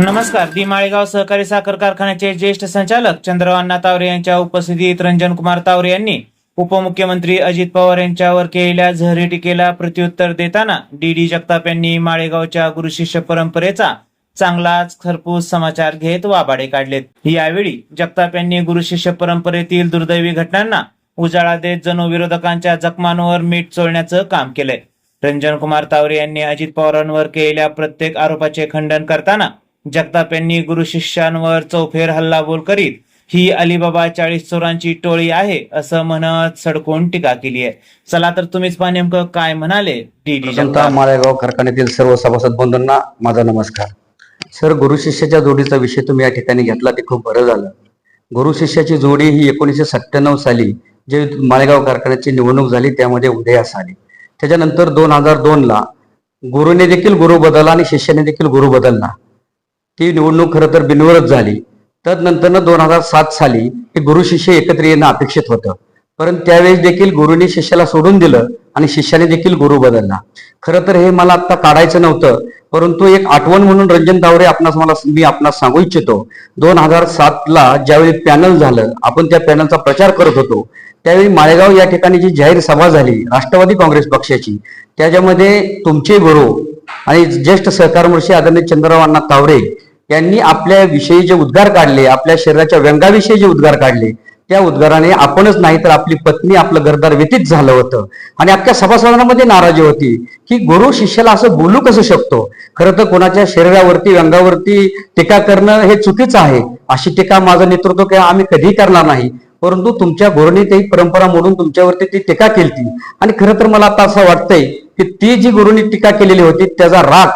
नमस्कार. दी माळेगाव सहकारी साखर कारखान्याचे ज्येष्ठ संचालक चंद्रवाना तावरे यांच्या उपस्थितीत रंजन कुमार तावरे यांनी उपमुख्यमंत्री अजित पवार यांच्यावर केलेल्या झहरी टीकेला प्रत्युत्तर देताना डी डी जगताप यांनी माळेगावच्या गुरुशिष्य परंपरेचा चांगलाच खरपूस समाचार घेत वाबाडे काढलेत. यावेळी जगताप यांनी गुरुशिष्य परंपरेतील दुर्दैवी घटनांना उजाळा देत जणू विरोधकांच्या जखमांवर मीठ चोळण्याचं काम केलंय. रंजन कुमार तावरे यांनी अजित पवारांवर केलेल्या प्रत्येक आरोपाचे खंडन करताना जगताप यांनी गुरु शिष्यांवर चौफेर हल्लाबोल करीत ही अलिबाबा चाळीस चोरांची टोळी आहे असं म्हणत सडकून टीका केली आहे. चला तर तुम्हीच पहा नेमकं काय म्हणाले जनता माळेगाव कारखान्यातील सर्व सभासद बंधूंना माझा नमस्कार. सर गुरु शिष्याच्या जोडीचा विषय तुम्ही या ठिकाणी घेतला ते खूप बरं झालं. गुरु शिष्याची जोडी ही एकोणीसशे सत्त्याण्णव साली जे माळेगाव कारखान्याची निवडणूक झाली त्यामध्ये उदयास आली. त्याच्यानंतर दोन हजार दोन ला गुरुने देखील गुरु बदलला आणि शिष्याने देखील गुरु बदलला. ती निवडणूक खरं तर बिनवरच झाली. तदनंतर दोन हजार सात साली हे गुरु शिष्य एकत्र येणं अपेक्षित होतं. परंतु त्यावेळेस देखील गुरुने शिष्याला सोडून दिलं आणि शिष्याने देखील गुरु बदलला. खरं तर हे मला आता काढायचं नव्हतं परंतु एक आठवण म्हणून रंजन तावरे आपणास मला मी आपणास सांगू इच्छितो. दोन हजार सातला ज्यावेळी पॅनल झालं आपण त्या पॅनलचा प्रचार करत होतो. त्यावेळी माळेगाव या ठिकाणी जी जाहीर सभा झाली राष्ट्रवादी काँग्रेस पक्षाची त्याच्यामध्ये तुमचे गुरु आणि ज्येष्ठ सहकारमर्षी आदरणीय चंद्ररावांना तावरे यांनी आपल्याविषयी जे उद्गार काढले आपल्या शरीराच्या व्यंगाविषयी जे उद्गार काढले त्या उद्गाराने आपणच नाही तर आपली पत्नी आपलं घरदार व्यतीत झालं होतं. आणि अख्ख्या सभासदांमध्ये नाराजी होती की गुरु शिष्याला असं बोलू कसं शकतो? खरं तर कोणाच्या शरीरावरती व्यंगावरती टीका करणं हे चुकीचं आहे. अशी टीका माझं नेतृत्व काय आम्ही कधी करणार नाही. परंतु तुमच्या गुरुने ती परंपरा मोडून तुमच्यावरती ती टीका केली आणि खरं तर मला आता असं वाटतंय की ती जी गुरुनी टीका केलेली होती त्याचा राग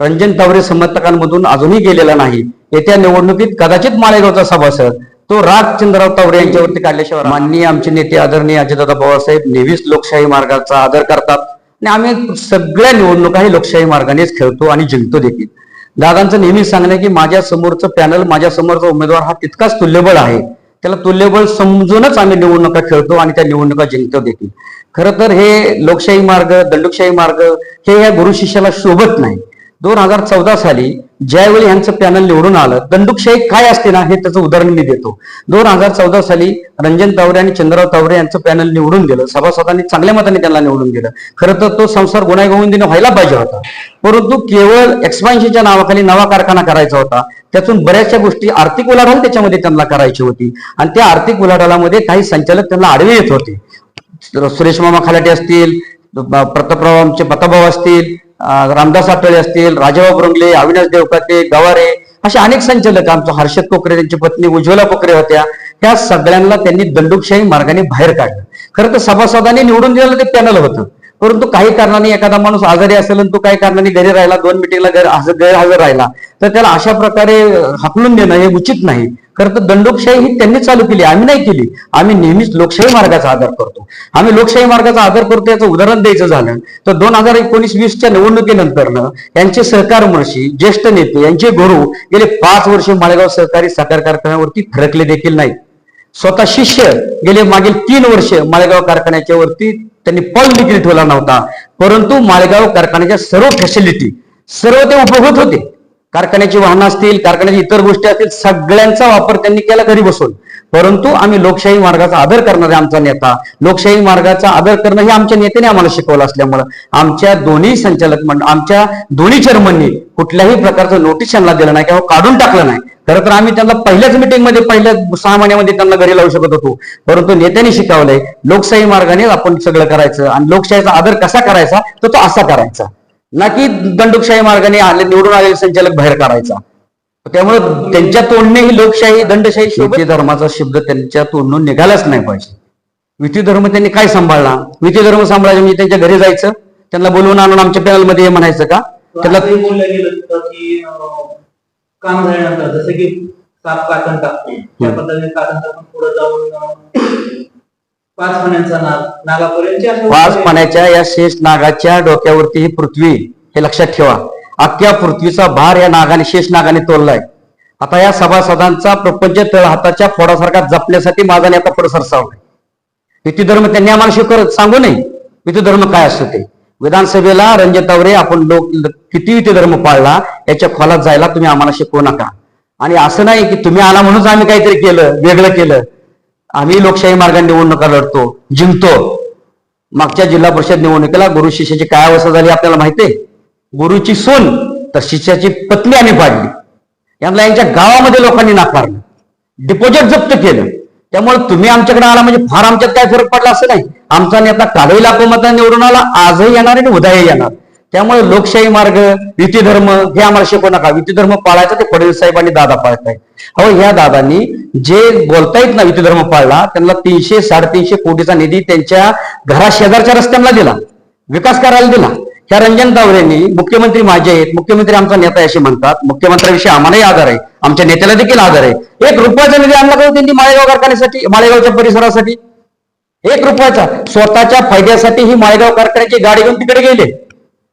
रंजन तावरे समर्थकांमधून अजूनही गेलेला नाही. येत्या निवडणुकीत कदाचित माळेगावचा सभासद तो राग चंद्रराव तावरे यांच्यावरती काढल्याशिवाय माननीय आमचे नेते आदरणीय अजितदादा पवारसाहेब नेहमीच लोकशाही मार्गाचा आदर करतात. आणि आम्ही सगळ्या निवडणुका ही लोकशाही मार्गानेच खेळतो आणि जिंकतो देखील. दादांचं नेहमीच सांगणं की माझ्या समोरचं पॅनल माझ्या समोरचा उमेदवार हा तितकाच तुल्यबळ आहे. त्याला तुल्यबळ समजूनच आम्ही निवडणुका खेळतो आणि त्या निवडणुका जिंकतो देखील. खरं तर हे लोकशाही मार्ग दंडुकशाही मार्ग हे या गुरु शिष्याला शोभत नाही. दोन हजार चौदा साली ज्यावेळी यांचं पॅनल निवडून आलं दंडुकशाही काय असते ना हे त्याचं उदाहरण मी देतो. दोन हजार चौदा साली रंजन तावरे आणि चंद्रराव तावरे यांचं पॅनल निवडून गेलं सभासदांनी चांगल्या मताने त्यांना निवडून गेलं खरं तर तो संसार गुन्हेगोविंदीने व्हायला पाहिजे होता. परंतु केवळ एक्सपान्शनच्या नावाखाली नवा कारखाना करायचा होता. त्यातून बऱ्याचशा गोष्टी आर्थिक उलाढाल त्याच्यामध्ये त्यांना करायची होती. आणि त्या आर्थिक उलाढालामध्ये काही संचालक त्यांना आडवे येत होते. सुरेश मामा खालाटे असतील प्रतापरावांचे पताभाऊ असतील रामदास आठवले असतील राजाभाऊ बुरंगले अविनाश देवकाते गवारे असे अनेक संचालक आमचं हर्षद कोकरे त्यांची पत्नी उज्ज्वला कोकरे होत्या. त्या सगळ्यांना त्यांनी दंडुकशाही मार्गाने बाहेर काढलं. खरं तर सभासदांनी निवडून दिलेलं ते पॅनल होतं. परंतु काही कारणाने एखादा माणूस आजारी असेल आणि तो काही कारणाने घरी राहिला दोन मिटिंगला गैरहजर राहिला तर त्याला अशा प्रकारे हकलून देणं हे उचित नाही. खरं तर दंडोकशाही ही त्यांनी चालू केली आम्ही नाही केली. आम्ही नेहमीच लोकशाही मार्गाचा आदर करतो. आम्ही लोकशाही मार्गाचा आदर करतो याचं उदाहरण द्यायचं झालं तर दोन हजार एकोणीस वीसच्या निवडणुकीनंतरनं यांचे सहकारमर्षी ज्येष्ठ नेते यांचे गुरु गेले पाच वर्षे माळेगाव सहकारी साखर कारखान्यावरती फरकले देखील नाही स्वतः शिष्य गेले मागील तीन वर्ष माळेगाव कारखान्याच्या वरती त्यांनी पल देखील ठेवला नव्हता. परंतु माळेगाव कारखान्याच्या सर्व फॅसिलिटी सर्व ते उपभोगत होते. कारखान्याची वाहनं असतील कारखान्याची इतर गोष्टी असतील सगळ्यांचा वापर त्यांनी केला घरी बसून. परंतु आम्ही लोकशाही मार्गाचा आदर करणारे आमचा नेता लोकशाही मार्गाचा आदर करणं हे आमच्या नेत्याने आम्हाला शिकवलं असल्यामुळं आमच्या दोन्ही संचालक मंडळ आमच्या दोन्ही चेअरमननी कुठल्याही प्रकारचं नोटीस त्यांना दिलं नाही किंवा काढून टाकलं नाही. खरं तर आम्ही त्यांना पहिल्याच मिटिंगमध्ये पहिल्या सहा महिन्यामध्ये त्यांना घरी लावू शकत होतो. परंतु नेत्यांनी शिकवलंय लोकशाही मार्गाने आपण सगळं करायचं आणि लोकशाहीचा आदर कसा करायचा तर तो असा करायचा. ना की दंडुकशाही मार्गाने आले निवडून आलेले संचालक बाहेर काढायचा. त्यामुळे त्यांच्या तोंडने ही लोकशाही दंडशाही विधी धर्माचा शब्द त्यांच्या तोंडून निघालाच नाही पाहिजे. विधी धर्म त्यांनी काय सांभाळला? विधी धर्म सांभाळायचं म्हणजे त्यांच्या घरी जायचं? त्यांना बोलवून आणून आमच्या पॅनलमध्ये ये म्हणायचं का? त्याला काम झाल्यानंतर जसं की साप कातण टाकतो त्या पद्धतीने कातण टाकून पुढे जाऊन अं, पाच पाण्याचा नाग नागापर्यंत अशा पाच पाण्याच्या या शेष नागाच्या डोक्यावरती ही पृथ्वी हे लक्षात ठेवा. अख्ख्या पृथ्वीचा भार या नागाने शेष नागाने तोललाय आता या सभासदांचा प्रपंच तळ हाताच्या फोडासारखा जपण्यासाठी माझा नेता पुढे सरसावलाय धर्म त्यांनी आम्हाला शिकवत सांगू नये. धर्म काय असतो ते? विधानसभेला रणजित तावरे आपण लोक किती धर्म पाळला याच्या खोलात जायला तुम्ही आम्हाला शिकवू नका. आणि असं नाही की तुम्ही आला म्हणूनच आम्ही काहीतरी केलं वेगळं केलं. आम्ही लोकशाही मार्गाने निवडणुका लढतो जिंकतो. मागच्या जिल्हा परिषद निवडणुकीला गुरु शिष्याची काय अवस्था झाली आपल्याला माहितीये गुरुची सून तर शिष्याची पत्नी आम्ही पाडली. यांना यांच्या गावामध्ये लोकांनी नाकारलं डिपॉझिट जप्त केलं. त्यामुळे तुम्ही आमच्याकडे आला म्हणजे फार आमच्यात काय फरक पडला असं नाही. आमचा नेता कालही लाखो मतांनी निवडून आला आजही येणार आणि उद्याही येणार. त्यामुळे लोकशाही मार्ग धर्म हे आम्हाला शिकवू नका. धर्म पाळायचा ते फडणवीस साहेबांनी दादा पाळताय अहो ह्या दादांनी जे बोलता येत ना धर्म पाळला त्यांना तीनशे साडेतीनशे कोटीचा निधी त्यांच्या घरा शेजारच्या रस्त्यांना दिला. विकास करायला दिला. ह्या रंजन तावरेंनी मुख्यमंत्री माझे आहेत. मुख्यमंत्री आमचा नेता असे म्हणतात. मुख्यमंत्र्याविषयी आम्हालाही आधार आहे. आमच्या नेत्याला देखील आधार आहे. एक रुपयाचा निधी आणला का त्यांनी माळेगाव कारखान्यासाठी माळेगावच्या परिसरासाठी. एक रुपयाचा. स्वतःच्या फायद्यासाठी ही माळेगाव कारखान्याची गाडी घेऊन तिकडे गेले.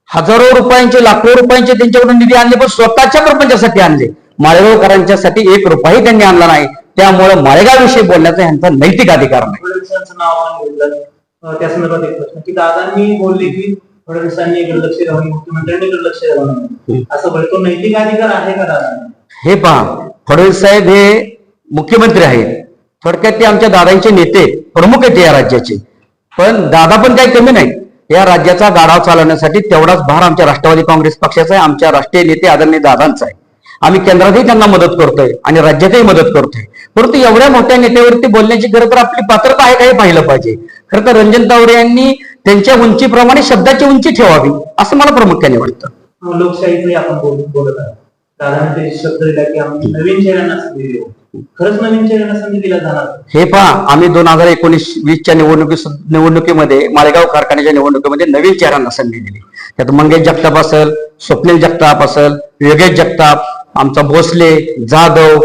हजारो रुपयांचे लाखो रुपयांचे त्यांच्याकडून निधी आणले पण स्वतःच्या प्रपंचासाठी आणले. माळेगावकरांच्यासाठी एक रुपयाही त्यांनी आणला नाही. त्यामुळे माळेगाव विषयी बोलण्याचा यांचा नैतिक अधिकार नाही. फडणवीसांचं नाव आपण घेतलं अं, त्या संदर्भात एक प्रश्न. की दादांनी बोलले की फडणवीसांनी इकडे लक्ष द्यावं मुख्यमंत्र्यांनी इकडे लक्ष द्यावं असं नैतिक अधिकार आहे का दादा हे पहा फडणवीस साहेब हे मुख्यमंत्री आहेत. थोडक्यात ते आमच्या दादांचे नेते प्रमुख आहेत या राज्याचे. पण दादा पण काही कमी नाही या राज्याचा गाडाव चालवण्यासाठी तेवढाच भार आमच्या राष्ट्रवादी काँग्रेस पक्षाचा आहे आमच्या राष्ट्रीय नेते आदरणीय दादांचा आहे. आम्ही केंद्रातही त्यांना मदत करतोय आणि राज्यातही मदत करतोय. परंतु एवढ्या मोठ्या नेत्यावरती बोलण्याची खरं तर आपली पात्रता आहे का हे पाहिलं पाहिजे. खरं तर रंजन तावरे यांनी त्यांच्या उंचीप्रमाणे शब्दाची उंची ठेवावी असं मला प्रामुख्याने वाटतं. अं, आपण बोलत आहोत. शब्द की आम्ही नवीन चेहऱ्यांना खरंच नवीन चेहऱ्यांना संधी दिला जाणार. हे पहा आम्ही दोन हजार एकोणीस वीसच्या निवडणुकी निवडणुकीमध्ये मालेगाव कारखान्याच्या निवडणुकीमध्ये नवीन चेहऱ्यांना संधी दिली. त्यात मंगेश जगताप असेल स्वप्नील जगताप असेल योगेश जगताप आमचा भोसले जाधव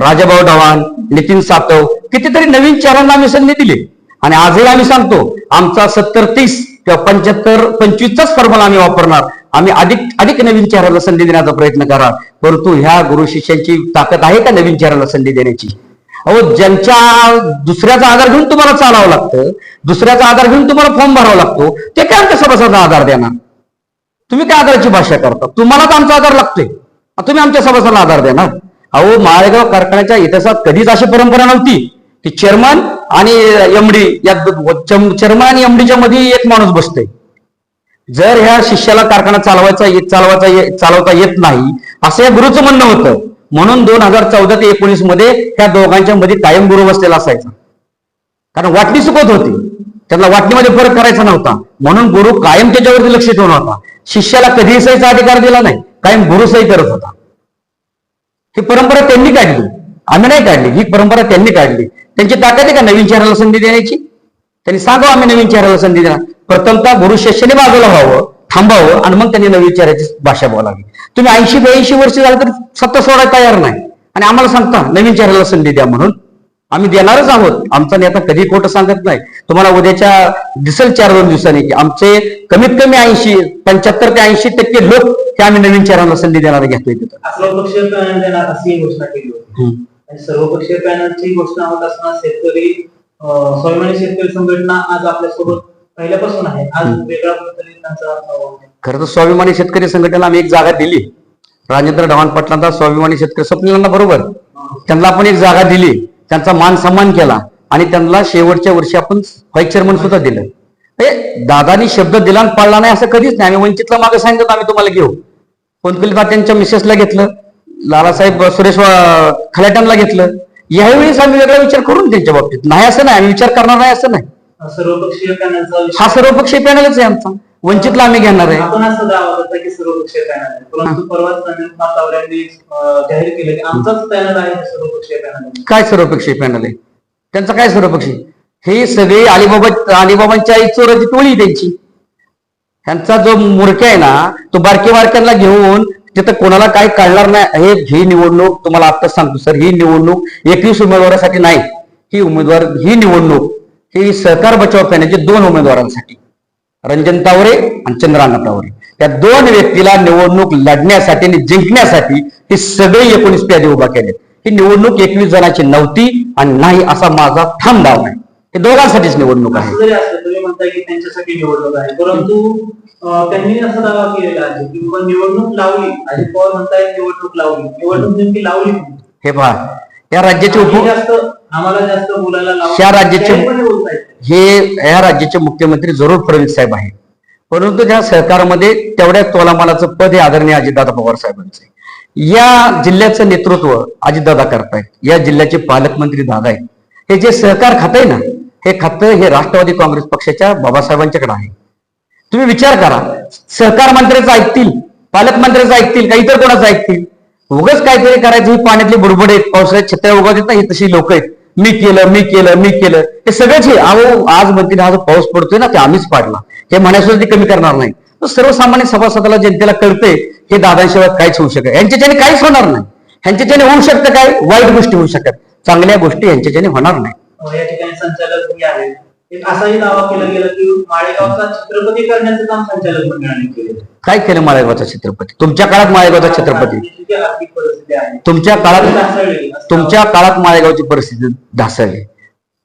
राजाभाऊ ढवाण नितीन सातव कितीतरी नवीन चेहऱ्यांना आम्ही संधी दिली. आणि आजही आम्ही सांगतो आमचा सत्तर तीस किंवा पंच्याहत्तर पंचवीसचाच फॉर्म्युला आम्ही वापरणार. आम्ही अधिक अधिक नवीन चेहऱ्याला संधी देण्याचा प्रयत्न करा परंतु ह्या गुरु शिष्यांची ताकद आहे का नवीन चेहऱ्याला संधी देण्याची? अहो ज्यांच्या दुसऱ्याचा आधार घेऊन तुम्हाला चालावं लागतं दुसऱ्याचा आधार घेऊन तुम्हाला फॉर्म भरावा लागतो ते काय आमच्या सभासदांना आधार देणार? तुम्ही काय आधाराची भाषा करता? तुम्हालाच आमचा आधार लागतोय. तुम्ही आमच्या सभासदांना आधार देणार? अहो माळेगाव कारखान्याच्या इतिहासात कधीच अशी परंपरा नव्हती. की चेअरमन आणि एमडी या चेअरमन आणि एमडीच्या मध्ये एक माणूस बसतोय. जर ह्या शिष्याला कारखाना चालवायचा चालवायचा चालवता येत नाही असं या गुरुचं म्हणणं होतं. म्हणून दोन हजार चौदा ते एकोणीसमध्ये त्या दोघांच्या मध्ये कायम गुरु बसलेला असायचा. कारण वाटणी चुकत होती. त्यांना वाटणीमध्ये फरक करायचा नव्हता. म्हणून गुरु कायम त्याच्यावरती लक्ष ठेवून होता. शिष्याला कधीही सहीचा अधिकार दिला नाही. कायम गुरु सही करत होता. ही परंपरा त्यांनी काढली. आम्ही नाही काढली. ही परंपरा त्यांनी काढली. त्यांची ताकद आहे का नवीन चेहऱ्याला संधी देण्याची? त्यांनी सांगावं आम्ही नवीन चेहऱ्याला संधी देणार. प्रथमतः गुरु शिष्याने बाजूला व्हावं थांबावं आणि मग त्यांनी नवीन चेहऱ्याची भाषा बोलावी. तुम्ही ऐंशी ब्याऐंशी वर्ष झालं तर सत्ता सोडायला तयार नाही. आणि आम्हाला सांगता नवीन चेहऱ्याला संधी द्या म्हणून. आम्ही देणारच आहोत. आमचा नेता कधी खोटं सांगत नाही. तुम्हाला उद्याच्या दिसेल चार दोन दिवसांनी की आमचे कमीत कमी ऐंशी पंच्याहत्तर ते ऐंशी टक्के लोक हे आम्ही नवीन चेहऱ्याला संधी देणारे घेतोय तिथं. सर्वपक्षीय पॅनलची घोषणा होत असताना शेतकरी स्वाभिमानी शेतकरी संघटना आज आपल्यासोबत पहिल्यापासून आहे. आज वेगळ्या पद्धतीने त्यांचा खरं तर स्वाभिमानी शेतकरी संघटनेला आम्ही एक जागा दिली. राजेंद्र ढवाण पाटलांचा स्वाभिमानी शेतकरी स्वप्नीलांना बरोबर. त्यांना आपण एक जागा दिली. त्यांचा मान सन्मान केला. आणि त्यांना शेवटच्या वर्षी आपण व्हाईस चेअरमन सुद्धा दिलं. हे दादानी शब्द दिला आणि पाळला नाही असं कधीच नाही. आम्ही वंचितला मागे सांगितलं आम्ही तुम्हाला घेऊ. कोणकली त्यांच्या मिसेसला घेतलं. लालासाहेब सुरेश खलाट्यांना घेतलं. यावेळेस आम्ही वेगळा विचार करू ना त्यांच्या बाबतीत. नाही असं नाही. आम्ही विचार करणार नाही असं नाही. सर्वपक्षीय हा सर्वपक्षीय पॅनलच आहे आमचा. वंचितला आम्ही घेणार आहे. आपण असं दावा करता की सर्वपक्षीय पॅनल आहे. परंतु परवाच अनिल तावऱ्यांनी अं, जाहीर केलं की आमचाच पॅनल आहे सर्वपक्षीय पॅनल काय सर्वपक्षीय पॅनल आहे? त्यांचं काय सर्वपक्षी हे सगळे अलिबाबा अलिबाबांच्या आई चोराची टोळी त्यांची. त्यांचा जो मूर्ख आहे ना तो बारके बारक्यांना घेऊन तिथं कोणाला काही कळणार नाही हे ही निवडणूक तुम्हाला आत्ताच सांगतो सर ही निवडणूक एकवीस उमेदवारासाठी नाही ही उमेदवार ही निवडणूक ही सहकार बचाव पॅनलचे दोन उमेदवारांसाठी. रंजन तावरे आणि चंद्रांना तावरे. या दोन व्यक्तीला निवडणूक लढण्यासाठी आणि जिंकण्यासाठी हे सगळे एकोणीस प्यादे उभा केले ही निवडणूक एकवीस जणांची नव्हती आणि नाही असा माझा ठाम दावा आहे. हे दोघांसाठीच निवडणूक आहे. तुम्ही म्हणताय की त्यांच्यासाठी निवडणूक आहे परंतु त्यांनी असा दावा केलेला आहे की बाबा निवडणूक लावली अजित पवार म्हणतायत निवडणूक लावली निवडणूक नेमकी लावली? हे पहा या राज्याचे उप जास्त आम्हाला जास्त बोलायला. या राज्याचे-. हे या राज्याचे मुख्यमंत्री जरूर फडणवीस साहेब आहेत परंतु त्या सरकारमध्ये तेवढ्या तोलामालाचं पद हे आदरणीय अजितदादा पवार साहेबांचं या जिल्ह्याचं नेतृत्व अजितदादा करतायत या जिल्ह्याचे पालकमंत्री दादा आहेत हे जे सहकार खातं आहे ना हे खातं हे राष्ट्रवादी काँग्रेस पक्षाच्या बाबासाहेबांच्याकडे आहे. तुम्ही विचार करा सहकार मंत्र्याचं ऐकतील पालकमंत्र्याचं ऐकतील का इतर कोणाचं ऐकतील? उगाच काहीतरी करायचं ही पाण्यातली बुडबुड आहेत पावसाळ्यात छत्र्या उगवत येत ना ही तशी लोक आहेत. मी केलं मी केलं मी केलं. हे सगळंच हे अहो आज म्हणतील हा जो पाऊस पडतोय ना ते आम्हीच पाडला. हे म्हणायसुद्धा ते कमी करणार नाही. तर सर्वसामान्य सभासदाला जनतेला कळतंय हे दादांशिवाय काहीच होऊ शकत यांच्याच्याने काहीच होणार नाही. ह्यांच्याच्याने होऊ शकतं काय? वाईट गोष्टी होऊ शकतात. चांगल्या गोष्टी यांच्याच्याने होणार नाही. या ठिकाणी संचालक जे आहेत. एक असाही दावा केला गेला की माळेगावचा छत्रपती करण्याचं काम संचालक मंडळाने केले. काय केलं माळेगावचा छत्रपती? तुमच्या काळात माळेगावचा छत्रपती. जी आर्थिक परिस्थिती आहे तुमच्या काळात. तुमच्या काळात माळेगावची परिस्थिती ढासळली.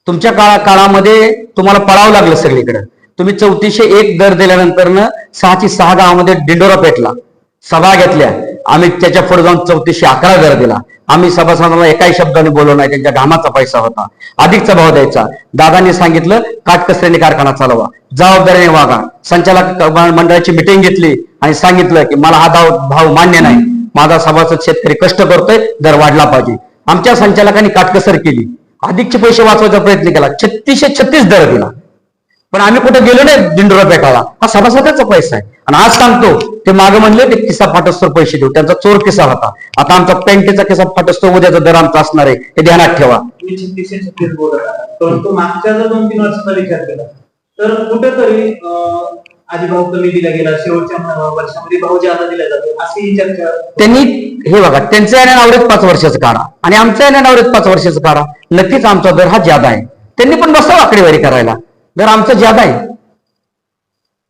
तुमच्या काळा काळामध्ये तुम्हाला पळावं लागलं सगळीकडे. तुम्ही चौतीसशे एक दर दिल्यानंतर सहाची सहा गावामध्ये डिंडोरा पेटला. सभा घेतल्या. आम्ही त्याच्या पुढे जाऊन चौतीसशे अकरा दर दिला. आम्ही सभासदांना एकाही शब्दाने बोललो नाही त्यांच्या घामाचा पैसा होता. अधिकचा भाव द्यायचा. दादांनी सांगितलं काटकसरीने कारखाना चालवा. जबाबदारीने वागा. संचालक मंडळाची मिटिंग घेतली आणि सांगितलं की मला हा भाव भाव मान्य नाही. माझा सभासद शेतकरी कष्ट करतोय दर वाढला पाहिजे. आमच्या संचालकांनी काटकसर केली. अधिकचे पैसे वाचवायचा प्रयत्न केला. छत्तीसशे छत्तीस दर दिला. पण आम्ही कुठे गेलो नाही दिंडोरा पेटाला हा सभासदाचा पैसा आहे. आणि आज सांगतो ते मागे म्हणले ते किस्सा फाटस्तोर पैसे देऊ. त्यांचा चोर किस्सा होता. आता आमचा पॅन्टेचा किस्सा फाटस्तोर उद्याचा दर आमचा असणार आहे. हे ध्यानात ठेवा. परंतु मागच्या जर दोन तीन वर्षाचा विचार केला तर कुठेतरी अं, आधी भाव कमी दिला गेला शेवटच्या म- वर्षामध्ये भाव जादा दिला जातो अशी ही चर्चा. त्यांनी हे बघा त्यांचं येण्या नावरेज पाच वर्षाचं काढा. आणि आमचं येण्या नावरेज पाच वर्षाचं काढा. नक्कीच आमचा दर हा ज्यादा आहे. त्यांनी पण बसावं आकडेवारी करायला. दर आमचं ज्यादा आहे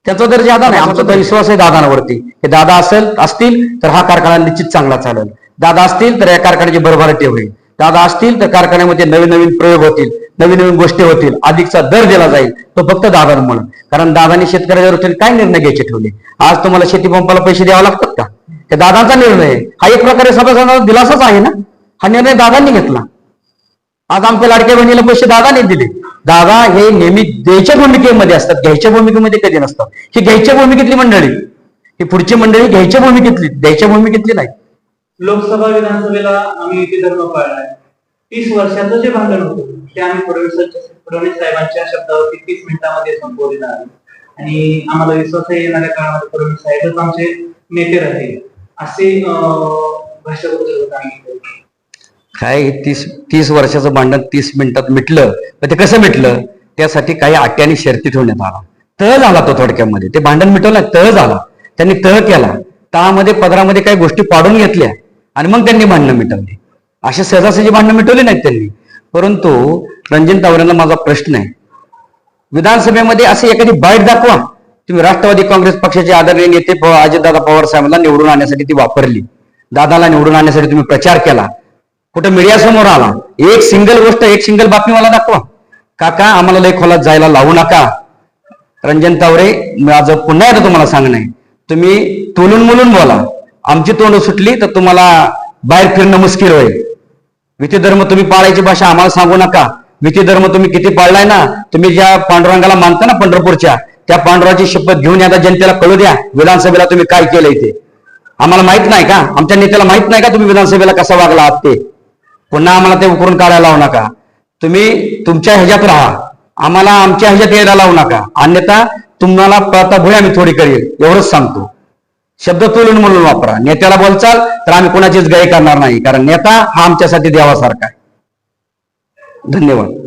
त्याचा दर ज्यादा नाही आमचा तर विश्वास आहे दादांवरती. हे दादा असेल असतील तर हा कारखाना निश्चित चांगला चालेल. दादा असतील तर या कारखान्याची भरभराटी होईल. दादा असतील तर कारखान्यामध्ये नवीन नवीन प्रयोग होतील नवीन नवीन गोष्टी होतील अधिकचा दर दिला जाईल तो फक्त दादांमुळे कारण दादांनी शेतकऱ्याच्या दृष्टीने काय निर्णय घ्यायचे ठेवले? आज तुम्हाला शेती पंपाला पैसे द्यावे लागतात का? हे दादांचा निर्णय आहे. हा एक प्रकारे सभासदांना दिलासाच आहे ना? हा निर्णय दादांनी घेतला. आज आमच्या लाडक्या बहिणीला पैसे दादाने दिले. दादा हे नेहमी द्यायच्या भूमिकेमध्ये असतात. घ्यायच्या भूमिकेमध्ये कधी नसतात ही घ्यायच्या भूमिकेतली मंडळी. ही पुढची मंडळी घ्यायच्या भूमिकेतली द्यायच्या भूमिकेतली नाही. लोकसभा विधानसभेला आम्ही युती धर्म पाळलाय तीस वर्षाचं जे भांडण होतं ते आम्ही फडणवीस साहेबांच्या शब्दावरती तीस मिनिटांमध्ये संपवलेलं आहे. आणि आम्हाला विश्वास आहे येणाऱ्या काळामध्ये फडणवीस साहेबच आमचे नेते राहतील. असे अं, भाष्य होतं आम्ही काय तीस तीस वर्षाचं भांडण तीस मिनिटात मिटलं तर ते कसं मिटलं? त्यासाठी काही आट्याने शर्ती ठेवण्यात आला. तह झाला तो थोडक्यामध्ये. ते भांडण मिटवलं तह झाला. त्यांनी तह केला. तहामध्ये पदरामध्ये काही गोष्टी पाडून घेतल्या आणि मग त्यांनी भांडणं मिटवली. असे सहजासहजी भांडणं मिटवली नाहीत त्यांनी. परंतु रणजित तावरेंना माझा प्रश्न आहे. विधानसभेमध्ये असे एखादी बाईट दाखवा. तुम्ही राष्ट्रवादी काँग्रेस पक्षाचे आदरणीय नेते अजितदादा पवार साहेबांना निवडून आणण्यासाठी ती वापरली. दादाला निवडून आणण्यासाठी तुम्ही प्रचार केला. कुठं मीडिया समोर आला. एक सिंगल गोष्ट एक सिंगल बातमी मला दाखवा. काका आम्हाला लय खोलात जायला लावू नका. रंजन तावरे माझं पुन्हा एकदा तुम्हाला सांगणं. आहे तुम्ही तोलून मुलून बोला. आमची तोंड सुटली तर तुम्हाला बाहेर फिरणं मुश्किल होईल. विधी धर्म तुम्ही पाळायची भाषा आम्हाला सांगू नका. विधी धर्म तुम्ही किती पाळलाय ना तुम्ही ज्या पांडुरंगाला मानता ना पंढरपूरच्या त्या पांडुराची शपथ घेऊन आता जनतेला कळू द्या विधानसभेला तुम्ही काय केलंय ते. आम्हाला माहीत नाही का? आमच्या नेत्याला माहीत नाही का तुम्ही विधानसभेला कसा वागला आहात ते? पुन्हा आम्हाला ते उकरून काढायला लावू नका. तुम्ही तुमच्या ह्याच्यात राहा. आम्हाला आमच्या ह्याच्यात यायला लावू नका. अन्यथा तुम्हाला पळता आम्ही थोडी करेल एवढंच सांगतो. शब्द तोलून म्हणून वापरा. नेत्याला बोलचाल तर आम्ही कोणाचीच गाई करणार नाही. कारण नेता हा आमच्यासाठी देवासारखा आहे. धन्यवाद.